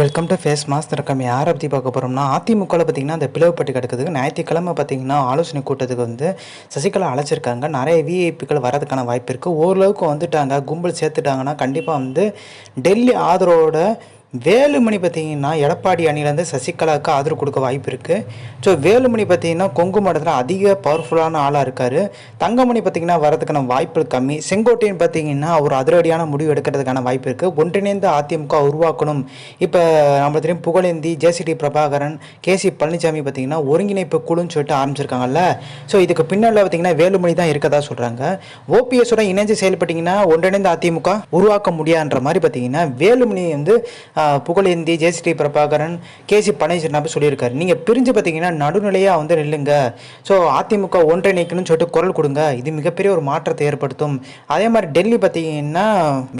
Welcome to face mass திறக்கம் யாரை பற்றி பார்க்க போகிறோம்னா அதிமுகவில் பார்த்தீங்கன்னா அந்த பிளவுப்பட்டு கிடக்குது ஞாயிற்றுக்கிழமை பார்த்தீங்கன்னா ஆலோசனை கூட்டத்துக்கு வந்து சசிகலா அழைச்சிருக்காங்க. நிறைய விஐபிக்கள் வரதுக்கான வாய்ப்பு இருக்குது ஓரளவுக்கு வந்துட்டாங்க. கும்பல் சேர்த்துட்டாங்கன்னா கண்டிப்பாக வந்து டெல்லி ஆதரவோட வேலுமணி பார்த்தீங்கன்னா எடப்பாடி அணிலேருந்து சசிகலாவுக்கு ஆதரவு கொடுக்க வாய்ப்பு இருக்குது ஸோ வேலுமணி பார்த்தீங்கன்னா கொங்கு மண்டலத்தில் அதிக பவர்ஃபுல்லான ஆளாக இருக்கார். தங்கமணி பார்த்தீங்கன்னா வரதுக்கான வாய்ப்புகள் கம்மி. செங்கோட்டையன் பார்த்தீங்கன்னா அவர் அதிரடியான முடிவு எடுக்கிறதுக்கான வாய்ப்பு இருக்குது ஒன்றிணைந்த அதிமுக உருவாக்கணும். இப்போ நம்ம தெரியும் புகழேந்தி ஜேசிடி பிரபாகரன் கேசி பழனிசாமி பார்த்திங்கன்னா ஒருங்கிணைப்பு குழுன்னு சொல்லிட்டு ஆரம்பிச்சிருக்காங்கல்ல. ஸோ இதுக்கு பின்னால் பார்த்தீங்கன்னா வேலுமணி தான் இருக்கதா சொல்கிறாங்க ஓபிஎஸோட இணைஞ்சு செயல்பட்டீங்கன்னா ஒன்றிணைந்த அதிமுக உருவாக்க முடியான்ற மாதிரி பார்த்தீங்கன்னா வேலுமணி வந்து புகழேந்தி ஜெயஸ்ரீ பிரபாகரன் கேசி அப்படி சொல்லியிருக்காரு. நீங்கள் பிரிஞ்சு பார்த்தீங்கன்னா நடுநிலையாக வந்து நில்லுங்க. ஸோ அதிமுக ஒன்றிணைக்கணும்னு சொல்லிட்டு குரல் கொடுங்க. இது மிகப்பெரிய ஒரு மாற்றத்தை ஏற்படுத்தும். அதே மாதிரி டெல்லி பார்த்தீங்கன்னா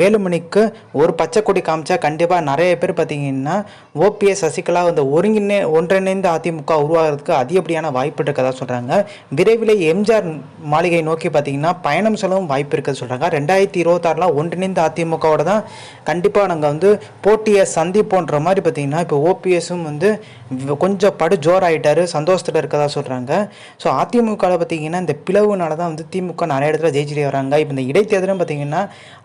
வேலுமணிக்கு ஒரு பச்சை கொடி காமிச்சா கண்டிப்பாக நிறைய பேர் பார்த்தீங்கன்னா ஓபிஎஸ் சசிகலா இந்த ஒருங்கிணை ஒன்றிணைந்த அதிமுக உருவாகிறதுக்கு அதிகப்படியான வாய்ப்பு இருக்கதா சொல்கிறாங்க விரைவில் எம்ஜிஆர் மாளிகை நோக்கி பார்த்தீங்கன்னா பயணம் செல்லவும் வாய்ப்பு இருக்குன்னு சொல்கிறாங்க ரெண்டாயிரத்தி இருபத்தாறில் ஒன்றிணைந்த அதிமுகவோட தான் கண்டிப்பாக நாங்கள் வந்து போட்டியை சந்திப்போன்ற மாதிரி பார்த்தீங்கன்னா இப்போ ஓபிஎஸும் வந்து கொஞ்சம் படு ஜோர் ஆயிட்டாரு சந்தோஷத்தில் இருக்கதா சொல்கிறாங்க ஸோ அதிமுகவில் பார்த்தீங்கன்னா இந்த பிளவுனால தான் வந்து திமுக நிறைய இடத்துல ஜெயிச்சுட்டு வராங்க. இப்போ இந்த இடைத்தேர்தலும் பார்த்தீங்கன்னா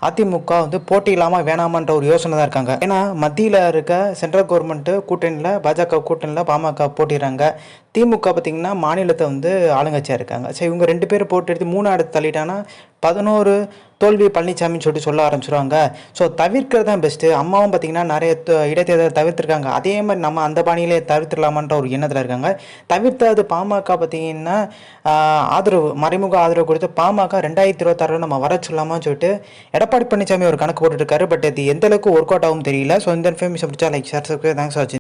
அதிமுக வந்து போட்டி இல்லாமல் வேணாமன்ற ஒரு யோசனை தான் இருக்காங்க. ஏன்னா மத்தியில் இருக்க சென்ட்ரல் கவர்மெண்ட்டு கூட்டணியில் பாஜக கூட்டணியில் பாமக போட்டிடுறாங்க. திமுக பார்த்தீங்கன்னா மாநிலத்தை வந்து ஆளுங்கட்சியாக இருக்காங்க. சரி இவங்க ரெண்டு பேரும் போட்டு எடுத்து மூணு இடத்து தள்ளிட்டாங்கன்னா பதினோரு தோல்வி பழனிசாமின்னு சொல்லிட்டு சொல்ல ஆரம்பிச்சிருவாங்க. ஸோ தவிர்க்கிறது தான் பெஸ்ட்டு அம்மாவும் பார்த்தீங்கன்னா நிறைய த- இடைத்தேர்தலை அதே மாதிரி நம்ம அந்த பாணியிலே தவிர்த்துடலாமான்ற ஒரு எண்ணத்தில் இருக்காங்க. தவிர்த்து அது பாமக பார்த்தீங்கன்னா ஆதரவு மறைமுக ஆதரவு கொடுத்து பாமக ரெண்டாயிரத்தி இருபத்தாறில் நம்ம வர சொல்லாமான்னு சொல்லிட்டு எடப்பாடி பழனிசாமி ஒரு கணக்கு போட்டுட்டு இருக்காரு. பட் இது எந்தளவுக்கு ஒர்க் அவுட் ஆகும் தெரியல. ஸோ இந்த இன்ஃபர்மேஷன் பிடிச்சா லைக் ஷேர் தேங்க்ஸ் வாட்சிங்